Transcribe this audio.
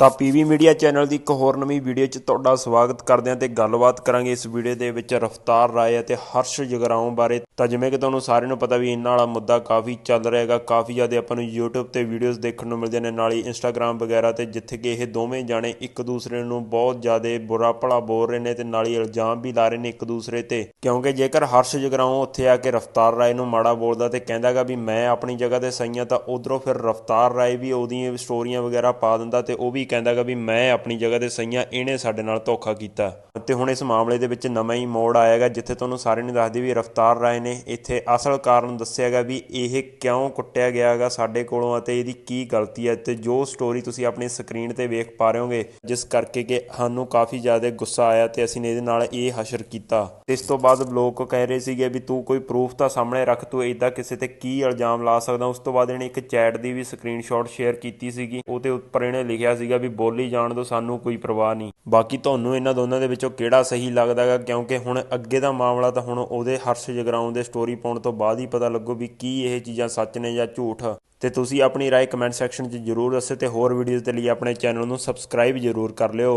ਤਾਂ PV media channel ਦੀ ਇੱਕ ਹੋਰ ਨਵੀਂ ਵੀਡੀਓ 'ਚ ਤੁਹਾਡਾ ਸਵਾਗਤ ਕਰਦੇ ਹਾਂ ਤੇ ਗੱਲਬਾਤ ਕਰਾਂਗੇ ਇਸ ਵੀਡੀਓ ਦੇ ਵਿੱਚ ਰਫਤਾਰ ਰਾਏ ਅਤੇ ਹਰਸ਼ ਜਗਰਾਉਂ ਬਾਰੇ। ਤਾਂ ਜਿਵੇਂ ਕਿ ਤੁਹਾਨੂੰ ਸਾਰਿਆਂ ਨੂੰ ਪਤਾ ਵੀ ਇਹਨਾਂ ਵਾਲਾ ਮੁੱਦਾ ਕਾਫੀ ਚੱਲ ਰਿਹਾ ਹੈਗਾ, ਕਾਫੀ ਜ਼ਿਆਦਾ ਆਪਾਂ ਨੂੰ YouTube ਤੇ ਵੀਡੀਓਜ਼ ਦੇਖਣ ਨੂੰ ਮਿਲਦੀਆਂ ਨੇ, ਨਾਲ ਹੀ Instagram ਵਗੈਰਾ ਤੇ ਜਿੱਥੇ ਕਿ ਇਹ ਦੋਵੇਂ ਜਾਣੇ ਇੱਕ ਦੂਸਰੇ ਨੂੰ ਬਹੁਤ ਜ਼ਿਆਦਾ ਬੁਰਾ ਭਲਾ ਬੋਲ ਰਹੇ ਨੇ ਤੇ ਨਾਲ ਹੀ ਇਲਜ਼ਾਮ ਵੀ ਲਾ ਰਹੇ ਨੇ ਇੱਕ ਦੂਸਰੇ ਤੇ। ਕਿਉਂਕਿ ਜੇਕਰ ਹਰਸ਼ ਜਗਰਾਉਂ ਉੱਥੇ ਆ ਕੇ ਰਫਤਾਰ ਰਾਏ ਨੂੰ ਮਾੜਾ ਬੋਲਦਾ ਤੇ ਕਹਿੰਦਾਗਾ ਵੀ ਮੈਂ ਆਪਣੀ ਜਗ੍ਹਾ ਤੇ ਸਹੀ ਹਾਂ, ਤਾਂ ਉਧਰੋਂ ਫਿਰ ਰਫਤਾਰ ਰਾਏ ਵੀ ਉਹਦੀਆਂ ਸਟੋਰੀਆਂ ਵਗੈਰਾ ਪਾ ਦਿੰਦਾ ਤੇ ਉਹ ਵੀ ਕਹਿੰਦਾਗਾ ਵੀ ਮੈਂ ਆਪਣੀ ਜਗ੍ਹਾ ਤੇ ਸਹੀ ਹਾਂ ਇਹਨੇ ਸਾਡੇ ਨਾਲ ਧੋਖਾ ਕੀਤਾ। ਅਤੇ ਹੁਣ ਇਸ ਮਾਮਲੇ ਦੇ ਵਿੱਚ ਨਵਾਂ ਹੀ ਮੋੜ ਆਏਗਾ ਜਿੱਥੇ ਤੁਹਾਨੂੰ ਸਾਰਿਆਂ ਨੂੰ ਦੱਸ ਵੀ ਰਫਤਾਰ ਰਾਏ ਨੇ ਇੱਥੇ ਅਸਲ ਕਾਰਨ ਦੱਸਿਆਗਾ ਵੀ ਇਹ ਕਿਉਂ ਕੁੱਟਿਆ ਗਿਆਗਾ ਸਾਡੇ ਕੋਲੋਂ ਅਤੇ ਇਹਦੀ ਕੀ ਗਲਤੀ ਹੈ ਤੇ ਜੋ ਸਟੋਰੀ ਤੁਸੀਂ ਆਪਣੀ ਸਕਰੀਨ ਤੇ ਵੇਖ ਪਾ ਰਹੇ ਹੋਗੇ, ਜਿਸ ਕਰਕੇ ਕਿ ਸਾਨੂੰ ਕਾਫੀ ਜ਼ਿਆਦਾ ਗੁੱਸਾ ਆਇਆ ਤੇ ਅਸੀਂ ਨੇ ਇਹਦੇ ਨਾਲ ਇਹ ਹਸ਼ਰ ਕੀਤਾ। ਇਸ ਤੋਂ ਬਾਅਦ ਲੋਕ ਕਹਿ ਰਹੇ ਸੀਗੇ ਵੀ ਤੂੰ ਕੋਈ ਪ੍ਰੂਫ ਤਾਂ ਸਾਹਮਣੇ ਰੱਖ, ਤੂੰ ਇਦਾਂ ਕਿਸੇ ਤੇ ਕੀ ਇਲਜ਼ਾਮ ਲਾ ਸਕਦਾ? ਉਸ ਤੋਂ ਬਾਅਦ ਇਹਨੇ ਇੱਕ ਚੈਟ ਦੀ ਵੀ ਸਕਰੀਨਸ਼ਾਟ ਸ਼ੇਅਰ ਕੀਤੀ ਸੀਗੀ, ਉਹਦੇ ਉੱਪਰ ਇਹਨੇ ਲਿਖਿਆ ਸੀਗਾ ਵੀ ਬੋਲੀ ਜਾਣ ਤੋਂ ਸਾਨੂੰ ਕੋਈ ਪਰਵਾਹ ਨਹੀਂ। ਬਾਕੀ ਤੁਹਾਨੂੰ ਇਹਨਾਂ ਦੋਨਾਂ ਦੇ ਵਿੱਚੋਂ ਕਿਹੜਾ ਸਹੀ ਲੱਗਦਾ ਗਾ ਕਿਉਂਕਿ ਹੁਣ ਅੱਗੇ ਦਾ ਮਾਮਲਾ ਤਾਂ ਹੁਣ ਉਹਦੇ ਹਰਸ਼ ਜਗਰਾਉਂ ਦੇ ਸਟੋਰੀ ਪਾਉਣ ਤੋਂ ਬਾਅਦ ਹੀ ਪਤਾ ਲੱਗੂ ਵੀ ਕੀ ਇਹ ਚੀਜ਼ਾਂ ਸੱਚ ਨੇ ਜਾਂ ਝੂਠ। ਤੇ ਤੁਸੀਂ ਆਪਣੀ ਰਾਏ ਕਮੈਂਟ ਸੈਕਸ਼ਨ 'ਚ ਜਰੂਰ ਦੱਸਿਓ ਤੇ ਹੋਰ ਵੀਡੀਓਜ਼ ਦੇ ਲਈ ਆਪਣੇ ਚੈਨਲ ਨੂੰ ਸਬਸਕ੍ਰਾਈਬ ਜਰੂਰ ਕਰ ਲਿਓ।